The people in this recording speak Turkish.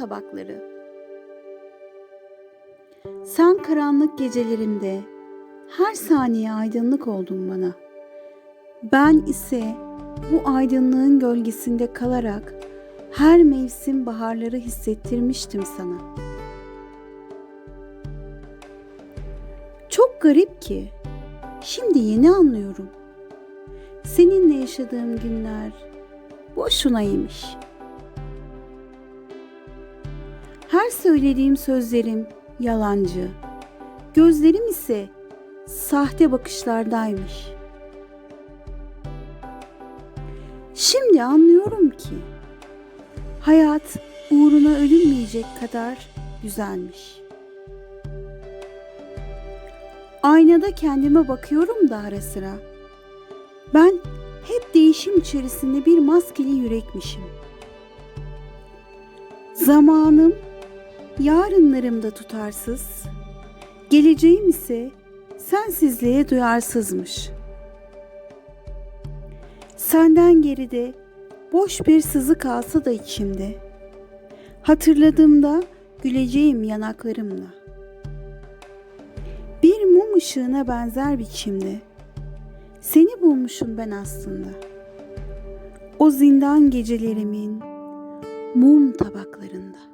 tabakları. Sen karanlık gecelerimde her saniye aydınlık oldun bana. Ben ise bu aydınlığın gölgesinde kalarak her mevsim baharları hissettirmiştim sana. Çok garip ki şimdi yeni anlıyorum. Seninle yaşadığım günler boşunaymış. Her söylediğim sözlerim yalancı. Gözlerim ise sahte bakışlardaymış. Şimdi anlıyorum ki hayat uğruna ölünmeyecek kadar güzelmiş. Aynada kendime bakıyorum da ara sıra. Ben hep değişim içerisinde bir maskeli yürekmişim. Zamanım yarınlarımda tutarsız, geleceğim ise sensizliğe duyarsızmış. Senden geride boş bir sızı kalsa da içimde, hatırladığımda güleceğim yanaklarımla. Bir mum ışığına benzer biçimde seni bulmuşum ben aslında. O zindan gecelerimin mum tabaklarında.